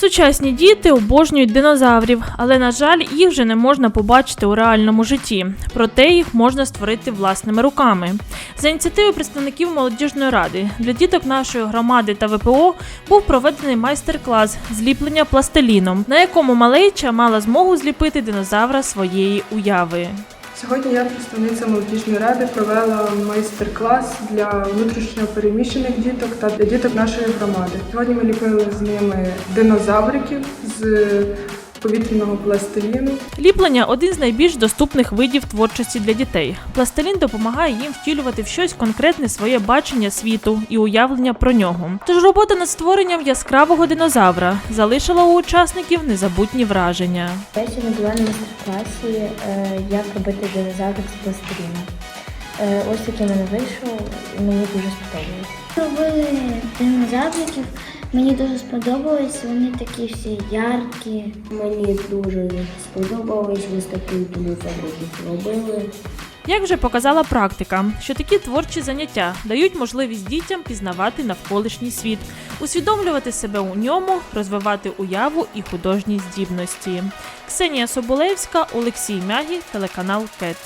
Сучасні діти обожнюють динозаврів, але на жаль, їх вже не можна побачити у реальному житті. Проте їх можна створити власними руками. За ініціативою представників молодіжної ради для діток нашої громади та ВПО був проведений майстер-клас зліплення пластиліном, на якому малеча мала змогу зліпити динозавра своєї уяви. Сьогодні я, представниця молодіжної ради, провела майстер-клас для внутрішньо переміщених діток та для діток нашої громади. Сьогодні ми ліпили з ними динозавриків з повітряного пластиліну. Ліплення один з найбільш доступних видів творчості для дітей. Пластилін допомагає їм втілювати в щось конкретне своє бачення світу і уявлення про нього. Тож робота над створенням яскравого динозавра залишила у учасників незабутні враження. Я сьогодні була на майстер-класі, е, як робити динозаврик з пластиліну. Е, Ось який мене вийшов, і мені дуже сподобалось. Робили динозавриків. Мені дуже сподобалось, вони такі всі яркі. Мені дуже сподобалось, ось такий динозаврик робили. Як вже показала практика, що такі творчі заняття дають можливість дітям пізнавати навколишній світ, усвідомлювати себе у ньому, розвивати уяву і художні здібності. Ксенія Соболевська, Олексій Мягі, телеканал КЕТ.